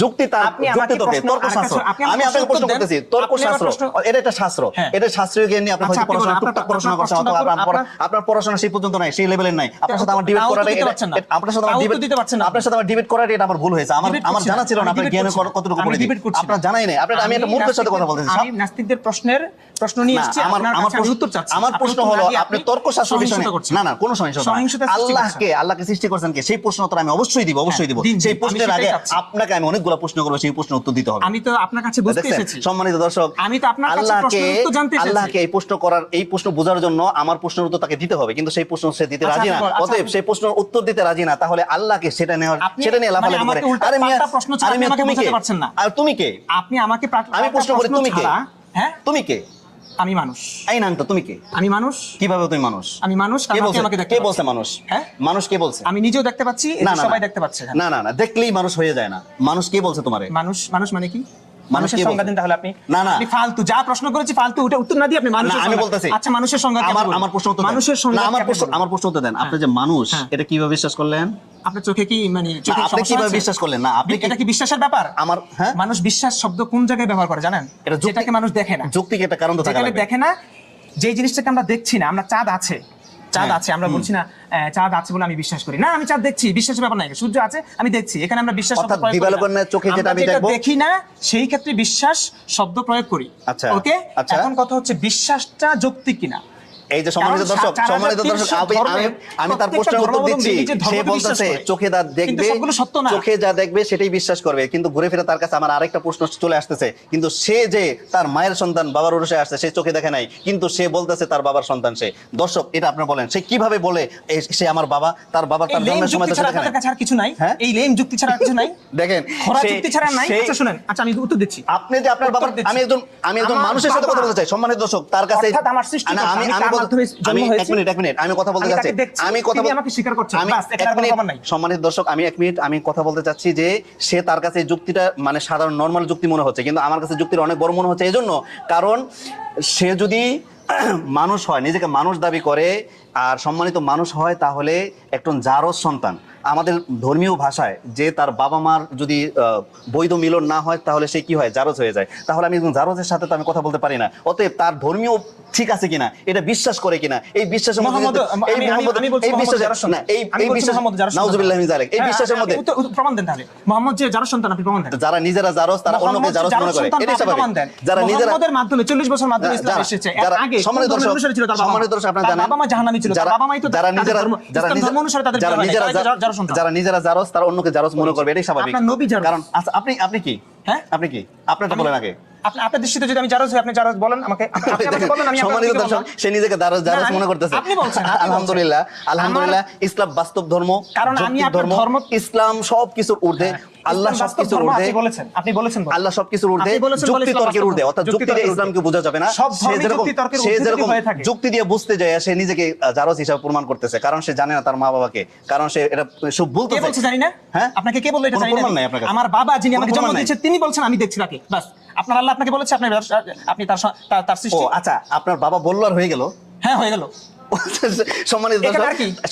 যুক্তি তার যুক্তি তোকে তর্ক শাস্ত্র। আমি আপনাকে প্রশ্ন করতেছি তর্ক শাস্ত্র। এটা একটা শাস্ত্র। এটা শাস্ত্রীয় জ্ঞান নিয়ে আপনার হয়তো পড়াশোনা টুকটাক পড়াশোনা করছেন। অথবা আপনার পড়াশোনা সেই পর্যন্ত নাই সেই লেভেলের নাই। আপনার সাথে আমার ডিবেট করার আপনার সাথে আমার ডিবেট দিতে পারছেন আপনার সাথে আমার ডিবেট করার এটা আমার ভুল হয়েছে। আমার আমার জানা ছিল না আপনার জ্ঞানের কতটুকু পড়ে আপনার জানাই নাই। আপনার আমি একটা মূর্খের সাথে কথা বলতেছি নাস্তিকদের প্রশ্নের প্রশ্ন নিয়ে আমার আমার উত্তর চাচ্ছি। আমার প্রশ্ন হলো আপনি তর্ক শাস্ত্র বিষয়ে না না কোনো সহিংসতা আল্লাহকে আল্লাহকে সৃষ্টি করেছেন কে? সেই প্রশ্ন উত্তর আমি অবশ্যই দিব হ্যাঁ, অবশ্যই দিব। সেই প্রশ্নের আগে আপনাকে আমি অনেকগুলো প্রশ্ন করব সেই প্রশ্ন উত্তর দিতে হবে। আমি তো আপনার কাছে বুঝতে এসেছি। সম্মানিত দর্শক আমি তো আপনার কাছে প্রশ্ন উত্তর জানতে এসেছি। আল্লাহকে এই প্রশ্ন করার এই প্রশ্ন বোঝার জন্য আমার প্রশ্নের উত্তর তাকে দিতে হবে কিন্তু সেই প্রশ্ন সে দিতে আচ্ছা, রাজি না। আচ্ছা, অতএব আচ্ছা। সেই প্রশ্নের উত্তর দিতে রাজি না তাহলে আল্লাহকে সেটা নেওয়ার সেটা নিয়ে লাফালাফি মানে আরে মিয়া তুমি কে? আর তুমি কে? আপনি আমাকে আমি প্রশ্ন করি তুমি কে? হ্যাঁ? তুমি কে? আমি মানুষ। এই নান্ত তুমি কে? আমি মানুষ। কীভাবে তুমি মানুষ? আমি মানুষ কে বলছে? আমাকে কে বলছে মানুষ? হ্যাঁ? মানুষ কে বলছে? আমি নিজেও দেখতে পাচ্ছি সবাই দেখতে পাচ্ছে না না না দেখলেই মানুষ হয়ে যায় না। মানুষ কে বলছে তোমারে? মানুষ মানুষ মানে কি? মানুষের সংজ্ঞা তাহলে আপনি। না না। আপনি ফালতু যা প্রশ্ন করেছি ফালতু উত্তর না দিয়ে আপনি মানুষের আমি আচ্ছা মানুষের সংজ্ঞা আমার আমার প্রশ্ন উত্তর মানুষের সংজ্ঞা আমার প্রশ্ন আমার প্রশ্ন উত্তর দেন। আপনি হ্যাঁ। যে মানুষ হ্যাঁ। এটা কীভাবে বিশ্বাস করলেন? আপনি চোখে কি মানে আপনি কীভাবে বিশ্বাস করলেন? না আপনি এটা কি বিশ্বাসের ব্যাপার? আমার হ্যাঁ? মানুষ বিশ্বাস শব্দ কোন জায়গায় ব্যবহার করে জানেন? এটা যেটাকে মানুষ দেখে না। যুক্তি কারণ তো থাকে দেখে না যে জিনিসটাকে আমরা দেখছি না আমরা চাঁদ আছে। চাঁদ আছে আমরা বলছি না চাঁদ আছে বলে আমি বিশ্বাস করি। না আমি চাঁদ দেখছি বিশ্বাসের ব্যাপার নাই সূর্য আছে আমি দেখছি এখানে আমরা বিশ্বাস দেখি না সেই ক্ষেত্রে বিশ্বাস শব্দ প্রয়োগ করি। ওকে এখন কথা হচ্ছে বিশ্বাসটা যৌক্তিক কিনা? এই যে সম্মানিত দর্শক সম্মানিত দর্শক আমি তার প্রশ্নের উত্তর দিচ্ছি। সে বলতেছে চোখে দেখবে চোখে যা দেখবে সেটাই বিশ্বাস করবে। কিন্তু ঘুরে ফিরে তার কাছে আমার আরেকটা প্রশ্ন চলে আসতেছে কিন্তু সে যে তার মায়ের সন্তান বাবার আসছে সে চোখে দেখে নাই কিন্তু সে বলতেছে তার বাবার সন্তান সে। দর্শক এটা আপনি বলেন সে কীভাবে বলে সে আমার বাবা তার বাবার তার জন্মের সময় দেখে নাই। কিছু নাই? হ্যাঁ? এই লেম যুক্তি ছাড়া কিছু নাই? <laughs> দেখেন যুক্তি ছাড়া নাই? আচ্ছা শুনেন আচ্ছা আমি উত্তর দিচ্ছি। আপনি যে আপনার বাবার আমি একজন আমি একজন মানুষের সাথে কথা বলতে চাই সম্মানিত দর্শক তার কাছে আমি আমি কথা বলতে চাচ্ছি। সম্মানিত দর্শক আমি এক মিনিট আমি কথা বলতে চাচ্ছি যে সে তার কাছে যুক্তিটা মানে সাধারণ নর্মাল যুক্তি মনে হচ্ছে। কিন্তু আমার কাছে যুক্তির অনেক বড় মনে হচ্ছে এজন্য কারণ সে যদি <clears throat> মানুষ হয় নিজেকে মানুষ দাবি করে আর সম্মানিত মানুষ হয় তাহলে একজন জারজ সন্তান আমাদের ধর্মীয় ভাষায় যে তার বাবা মার যদি বৈধ মিলন না হয় তাহলে সে কি হয়? জারজ হয়ে যায়। তাহলে আমি জারজের সাথে তো আমি কথা বলতে পারি না। অতএব তার ধর্মীয় ঠিক আছে কিনা এটা বিশ্বাস করে কিনা এই বিশ্বাসের মধ্যে এই বিশ্বাসের এই বিশ্বাসের হ্যাঁ, হ্যাঁ, হ্যাঁ, মধ্যে যারা নাউজুবিল্লাহ মিন এই বিশ্বাসের মধ্যে প্রমাণ দেন তাহলে। মোহাম্মদ যে সন্তান আপনি প্রমাণ দেন। যারা নিজেরা জারজ তারা অন্যকে জারজ মনে করে। এটা যারা নিজেরা মোহাম্মদের মাধ্যমে 40 বছর মাধ্যমে ইসলাম এসেছে। আগে সম্মানিত দর্শক আপনারা জানেন? বাবা মা জাহান্নামী ছিল। বাবা মাই তো যারা নিজেরা যারা নিজেরা অনুসারে তাদের যারা নিজেরা যারা নিজেরা জারস তারা অন্যকে জারস মনে করবে এটাই স্বাভাবিক। নবী জারস কারণ আচ্ছা, আপনি আপনি কি? হ্যাঁ? আপনি কি? বলেন আগে। আপনি আপনার দৃষ্টিতে যদি আমি হই আপনি বলেন আমাকে সম্মানিত দর্শক সে নিজেকে মনে করতেছে। আপনি বলছেন আলহামদুলিল্লাহ আলহামদুলিল্লাহ ইসলাম বাস্তব ধর্ম কারণ আমি আপনার ধর্ম ইসলাম সবকিছুর ঊর্ধ্বে হ্যাঁ। আল্লাহ সবকিছুর যুক্তি দিয়ে বুঝতে যায় সে নিজেকে হিসাবে প্রমাণ করতেছে কারণ সে জানে না তার মা বাবাকে কারণ সে এটা সব বলতে বলছে জানি না? হ্যাঁ? আপনাকে কে বলল আমার বাবা যিনি আমাকে জন্ম দিয়েছে তিনি বলছেন আমি দেখছি তাকে। আপনার আল্লাহ আপনাকে বলেছে আপনি আপনি তার তার সৃষ্টি আচ্ছা আপনার বাবা বলল আর হয়ে গেল? হ্যাঁ হয়ে গেল। <laughs> সম্মানিত দর্শক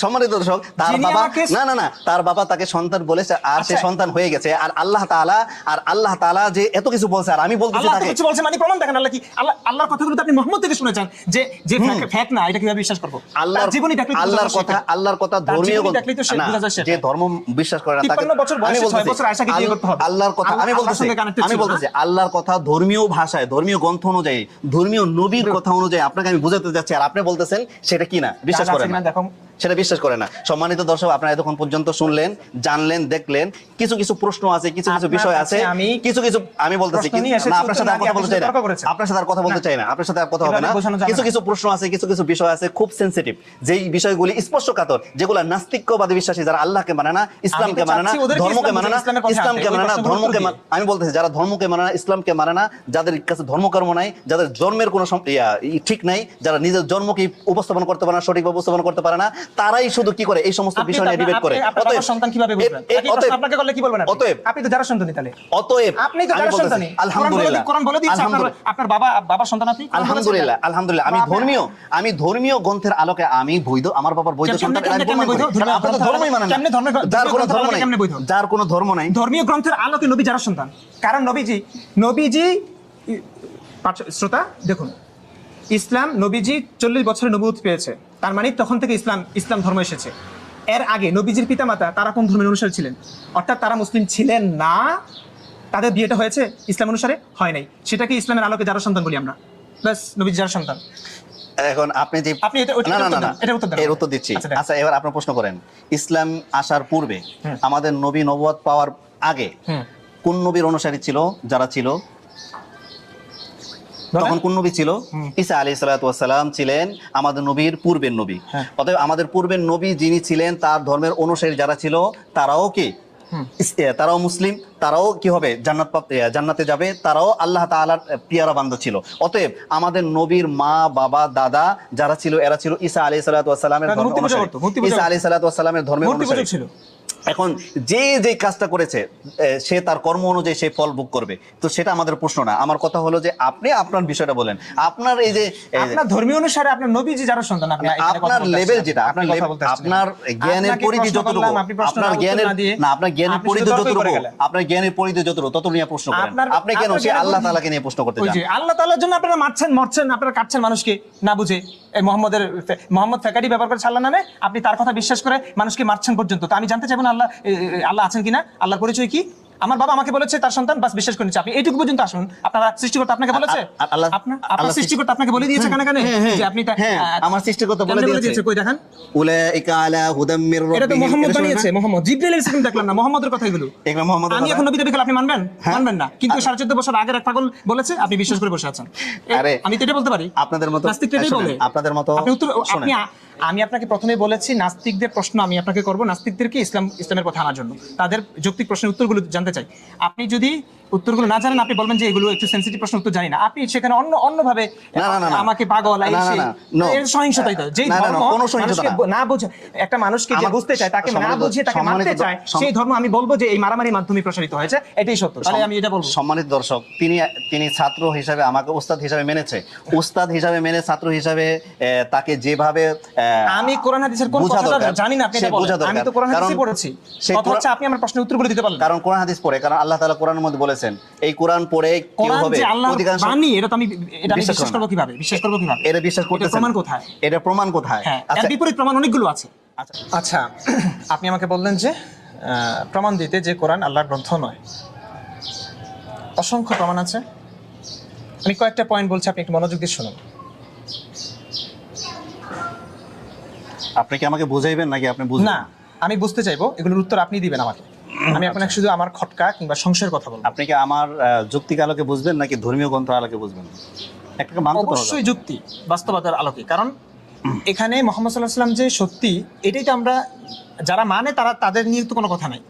সম্মানিত দর্শক তার বাবা না না না তার বাবা তাকে সন্তান বলেছে আর সে আচ্ছা। সন্তান হয়ে গেছে আর আল্লাহ তাআলা আর আল্লাহ তাআলা যে এত কিছু বলছে আর আমি বলতেছি আল্লাহ তাকে কিছু বলছে মানে প্রমাণ দেখেন আল্লাহ কি আল্লাহ আল্লাহর কথাগুলো তো আপনি মোহাম্মদ থেকে শুনেছেন যে যে না এটা কীভাবে বিশ্বাস করব আল্লাহর জীবনী দেখলে আল্লাহর কথা আল্লাহর কথা ধর্মীয়। যে ধর্ম বিশ্বাস করে না তাকে বছর বয়সে আমি ছয় বছর আয়েশাকে বিয়ে করতে হবে। আল্লাহর কথা আমি বলতেছি আমি বলতেছি আল্লাহর কথা ধর্মীয় ভাষায় ধর্মীয় গ্রন্থ অনুযায়ী ধর্মীয় নবীর কথা অনুযায়ী আপনাকে আমি বুঝাতে যাচ্ছি আর আপনি বলতেছেন সেটা কি না বিশ্বাস করেন না দেখো। সেটা বিশ্বাস করে না। সম্মানিত দর্শক আপনারা এতক্ষণ পর্যন্ত শুনলেন জানলেন দেখলেন কিছু কিছু প্রশ্ন আছে কিছু কিছু বিষয় আছে আমি কিছু কিছু আমি বলতেছি না আপনার সাথে আর কথা বলতে চাই না। আপনার সাথে আর কথা বলতে চাই না। আপনার সাথে আর কথা হবে না। কিছু কিছু প্রশ্ন আছে কিছু কিছু বিষয় আছে খুব সেনসিটিভ যেই বিষয়গুলি স্পর্শকাতর যেগুলো নাস্তিক্যবাদী বিশ্বাসী যারা আল্লাহকে মানে না ইসলামকে মানে না ধর্মকে মানে না ইসলামকে মানে না ধর্মকে আমি বলতেছি যারা ধর্মকে মানে না ইসলামকে মানে না যাদের কাছে ধর্মকর্ম নাই যাদের জন্মের কোনো ঠিক নাই যারা নিজের জন্মকে উপস্থাপন করতে পারে না সঠিকভাবে উপস্থাপন করতে পারে না তারাই শুধু কি করে? এই সমস্ত বিষয় নিয়ে ডিবেট করে। বাবার সন্তান কীভাবে বুঝবেন? অতএব- আপনাকে করলে কি বলবেন আপনি? অতএব আপনি তো যারা সন্তানই তাহলে। অতএব আপনি তো যারা সন্তানই আলহামদুলিল্লাহ। কোরআন বলে দিয়েছে আপনার আপনার বাবা বাবার সন্তান আপনি আলহামদুলিল্লাহ আলহামদুলিল্লাহ। আমি ধর্মীয় আমি ধর্মীয় গ্রন্থের আলোকে আমি বৈধ আমার বাবার বৈধ সন্তান আমি প্রমাণ বৈধ? করি। আপনি তো ধর্মই মানেন। কেমনে ধর্মের- যার কোনো ধর্ম নাই। কেমনে বৈধ? যার কোনো ধর্ম নাই। ধর্মীয় গ্রন্থের আলোকে নবী যারা সন্তান? কারণ নবীজি নবীজি শ্রোতা দেখুন। ইসলাম নবীজি চল্লিশ বছরের নবুত পেয়েছে। তার মানে তখন থেকে ইসলাম ইসলাম ধর্ম এসেছে। এর আগে নবীজির পিতামাতা তারা কোন ধর্মের অনুসারী ছিলেন? অর্থাৎ তারা মুসলিম ছিলেন না তাদের বিয়েটা হয়েছে ইসলাম অনুসারে? হয় নাই। সেটাকে ইসলামের আলোকে যারা সন্তান বলি আমরা। ব্যাস নবীজি যারা সন্তান। এখন আপনি যে আপনি এটা- এটা না না উত্তর না এটা উত্তর এর উত্তর দিচ্ছি। আচ্ছা, আচ্ছা এবার আপনার প্রশ্ন করেন। ইসলাম আসার পূর্বে আমাদের নবী নবুয়ত পাওয়ার আগে কোন নবীর অনুসারী ছিল যারা ছিল। তখন কোন নবী ছিল? ঈসা আলী সালাতাম ছিলেন আমাদের নবীর পূর্বের নবী। হ্যাঁ। অতএব আমাদের পূর্বের নবী যিনি ছিলেন তার ধর্মের অনুসারী যারা ছিল তারাও কি? তারাও মুসলিম তারাও কি হবে? জান্নাত জান্নাতে যাবে তারাও আল্লাহ তাআলার এ, পিয়ারা বান্ধব ছিল। অতএব আমাদের নবীর মা বাবা দাদা যারা ছিল এরা ছিল ঈসা আলী সালাতামের পূজা ঈসা আলী সালাতামের ধর্মের অনুসারী। ছিল। এখন যে যে কাজটা করেছে সে তার কর্ম অনুযায়ী সে ফল ভোগ করবে। তো সেটা আমাদের প্রশ্ন না। আমার কথা হলো যে আপনি আপনার বিষয়টা বলেন। আপনার এই যে আপনার ধর্মীয় অনুসারে আপনার নবীজি যারা সন্তান আপনার লেভেল যেটা আপনার। আপনার জ্ঞানের পরিধি যতটুকু আপনার জ্ঞানের না আপনার জ্ঞানের পরিধি যতটুকু আপনার জ্ঞানের পরিধি যতটুকু তত নিয়ে প্রশ্ন করেন। আপনি কেন সে আল্লাহ তাআলাকে নিয়ে প্রশ্ন করতে চান আল্লাহ তাআলার জন্য আপনারা মারছেন মরছেন আপনারা কাটছেন মানুষকে না বুঝে। এই মোহাম্মদের মোহাম্মদ ফেকারি ব্যবহার করে আল্লাহ নামে আপনি তার কথা বিশ্বাস করে মানুষকে মারছেন পর্যন্ত। তো আমি জানতে চাইব না আল্লাহ আল্লাহ আছেন কিনা? আল্লাহর পরিচয় কি? আমার বাবা আমাকে বলেছে তার সন্তান বাস বিশ্বাস করে নিচ্ছে। আপনি এইটুকু পর্যন্ত আসুন। আপনারা সৃষ্টিকর্তা আপনাকে বলেছে? আপনার সৃষ্টিকর্তা আপনাকে বলে দিয়েছে কানে কানে? হ্যাঁ, হ্যাঁ, যে আপনি তা- হ্যাঁ, আমার সৃষ্টিকর্তা বলে দিয়েছে। কই দেখান? উলাইকা আলা হুদাম মির এটা তো রাব্বিহিম। মোহাম্মদ এটা শোনেন না? বানিয়েছে মোহাম্মদ। জিব্রাইল আলাইহিস সালাম দেখলাম না মোহাম্মদের কথা এগুলো এগুলো মোহাম্মদের আমি। এখন নবী দাবি আপনি মানবেন। মানবেন না। কিন্তু সাড়ে চোদ্দ বছর আগের এক পাগল বলেছে আপনি বিশ্বাস করে বসে আছেন। আরে, আমি তো এটা বলতে পারি। আপনাদের মতো নাস্তিক এটাই বলে। আপনাদের মতো আপনি উত্তর আপনি আমি আপনাকে প্রথমে বলেছি নাস্তিকদের প্রশ্ন আমি আপনাকে করব। নাস্তিকদেরকে ইসলাম ইসলামের কথা আনার জন্য। তাদের যৌক্তিক প্রশ্নের উত্তরগুলো জানতে চাই। আপনি যদি উত্তরগুলো না জানেন আপনি বলবেন যে এগুলো একটু সেন্সিটিভ প্রশ্ন উত্তর জানি না। আপনি সেখানে অন্য অন্যভাবে। আমাকে পাগল. এর সহিংসতাই তো। যেই ধর্ম মানুষকে না। বুঝে একটা মানুষকে যে বুঝতে চায় তাকে না বুঝিয়ে তাকে সম্মানিত- চায় সেই ধর্ম আমি বলব যে এই মারামারির মাধ্যমে প্রসারিত হয়েছে। এটাই সত্য। তাহলে আমি এটা বলব। সম্মানিত দর্শক তিনি তিনি ছাত্র হিসাবে আমাকে উস্তাদ হিসাবে মেনেছে। উস্তাদ হিসাবে মেনে ছাত্র হিসাবে তাকে যেভাবে আমি কোরআন হাদিসের কোন কথাটা জানি না আপনি এটা বলেন। আমি তো কোরআন হাদিসই পড়েছি। কথা হচ্ছে আপনি আমার প্রশ্নের উত্তরগুলো দিতে পারলেন। কারণ কোরআন হাদিস পড়ে কারণ আল্লাহ তাআলা কোরআনের মধ্যে বলেছেন এই কোরআন পড়ে কোরআন হবে। অধিকাংশ বাণী এটা তো আমি এটা আমি বিশ্বাস করব কীভাবে? বিশ্বাস করব কীভাবে? এটা বিশ্বাস করতে প্রমাণ কোথায়? এটা প্রমাণ কোথায়? হ্যাঁ এর আচ্ছা। বিপরীত প্রমাণ অনেকগুলো আছে। আচ্ছা। <clears throat> আপনি আমাকে বললেন যে আহ, প্রমাণ দিতে যে কোরআন আল্লাহর গ্রন্থ নয়। অসংখ্য প্রমাণ আছে। আমি কয়েকটা পয়েন্ট বলছি আপনি একটু মনোযোগ দিয়ে শুনুন। আপনি কি আমাকে বুঝাইবেন নাকি আপনি বুঝবেন? না আমি বুঝতে চাইব। এগুলোর উত্তর আপনি দিবেন আমাকে। আমি আপনাকে শুধু আমার খটকা কিংবা সংশয়ের কথা বলব। আপনি কি আমার যৌক্তিক আলোকে বুঝবেন নাকি ধর্মীয় গ্রন্থ আলোকে বুঝবেন? একটা। অবশ্যই যুক্তি বাস্তবতার আলোকে। কারণ এখানে মোহাম্মদ সাল্লাহ সাল্লাম যে সত্যি এটাই তো আমরা যারা মানে তারা তাদের নিয়ে তো কোনো কথা নাই।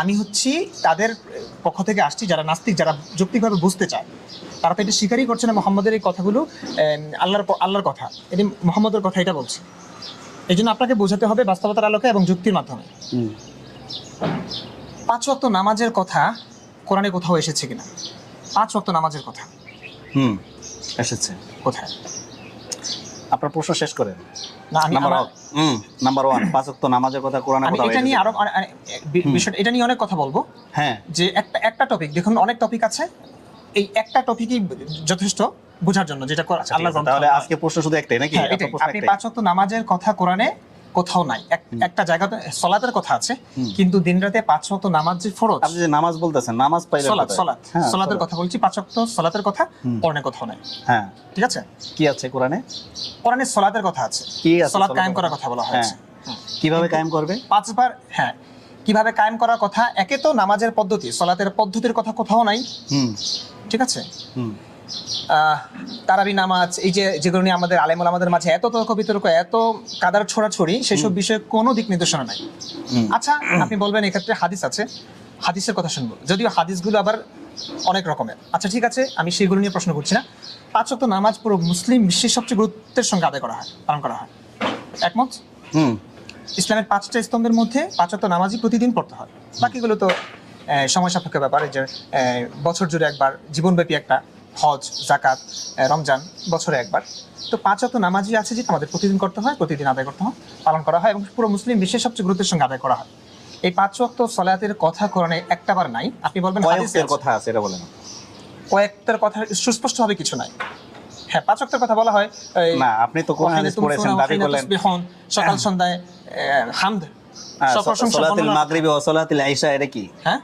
আমি হচ্ছি তাদের পক্ষ থেকে আসছি যারা নাস্তিক যারা যৌক্তিকভাবে বুঝতে চায়। তারা তো এটা স্বীকারই করছে না মোহাম্মদের এই কথাগুলো আল্লাহর আল্লাহর কথা। এটি মোহাম্মদের কথা এটা বলছে। এই জন্য আপনাকে বোঝাতে হবে বাস্তবতার আলোকে এবং যুক্তির মাধ্যমে। পাঁচ ওয়াক্ত নামাজের কথা কোরআনে কোথাও এসেছে কিনা? পাঁচ ওয়াক্ত নামাজের কথা। হুম এসেছে। কোথায়? আপনার প্রশ্ন শেষ করেন। না, আমি- নাম্বার ওয়ান পাঁচ ওয়াক্ত নামাজের কথা কোরআনে আমি কোথাও এটা নিয়ে আরও বিষয়টা এটা নিয়ে অনেক কথা বলব। হ্যাঁ। যে একটা একটা টপিক দেখুন অনেক টপিক আছে। এই একটা টপিকই যথেষ্ট বোঝার জন্য যেটা আচ্ছা, গ্রন্থ তাহলে আজকে প্রশ্ন শুধু একটাই নাকি? হ্যাঁ, আপনি পাঁচ ওয়াক্ত নামাজের কথা কোরআনে কোথাও নাই। একটা জায়গাতে সলাতের কথা আছে কিন্তু দিনরাতে পাঁচ ওয়াক্ত নামাজ যে ফরজ আপনি যে নামাজ বলতেছেন নামাজ পাইলেন সলাত? সলাত হ্যাঁ, সলাতের কথা বলছি পাঁচ ওয়াক্ত সলাতের কথা কোরআনে কোথাও নাই। হ্যাঁ। ঠিক আছে? কি আছে কোরআনে? কোরআনে সলাতের কথা আছে। কি আছে সলাত কায়েম করার কথা বলা হয়েছে। হ্যাঁ। কীভাবে কায়েম করবে? পাঁচবার হ্যাঁ। কীভাবে কায়েম করার কথা? একে তো নামাজের পদ্ধতি সলাতের পদ্ধতির কথা কোথাও নাই। হুম। ঠিক আছে? তারাবি নামাজ এই যে যেগুলো নিয়ে আমাদের আলেমুল আমাদের মাঝে এত তর্ক বিতর্ক এত কাদার ছোড়াছড়ি সেসব বিষয়ে কোনো দিক নির্দেশনা নাই। আচ্ছা আপনি বলবেন এক্ষেত্রে হাদিস আছে। হাদিসের কথা শুনব। যদিও হাদিসগুলো আবার অনেক রকমের। আচ্ছা ঠিক আছে আমি সেগুলো নিয়ে প্রশ্ন করছি না। পাঁচ ওয়াক্ত নামাজ পুরো মুসলিম বিশ্বের সবচেয়ে গুরুত্বের সঙ্গে আদায় করা হয় পালন করা হয়। একমত? ইসলামের পাঁচটা স্তম্ভের মধ্যে পাঁচত নামাজই প্রতিদিন পড়তে হয়। বাকিগুলো তো সময় সাপেক্ষ ব্যাপার যে বছর জুড়ে একবার জীবনব্যাপী একটা হজ জাকাত রমজান বছরে একবার। তো পাঁচ পাঁচত নামাজই আছে যেটা আমাদের প্রতিদিন করতে হয় প্রতিদিন আদায় করতে হয় পালন করা হয় এবং পুরো মুসলিম বিশ্বের সবচেয়ে গুরুত্বের সঙ্গে আদায় করা হয়। এই পাঁচ ওয়াক্ত সলাতের কথা কোরআনে একটাবার নাই। আপনি বলবেন কথা আছে এটা বলেন। কয়েকটার কথা সুস্পষ্ট হবে কিছু নাই। হ্যাঁ পাঁচ ওয়াক্তের কথা বলা হয় না আপনি তো কোরআন হাদিস পড়েছেন দাবি করলেন। সকাল সন্ধ্যায় হামদ হ্যাঁ, সলাতুল মাগরিবি ও সলাতুল আইশা এটা কি? হ্যাঁ?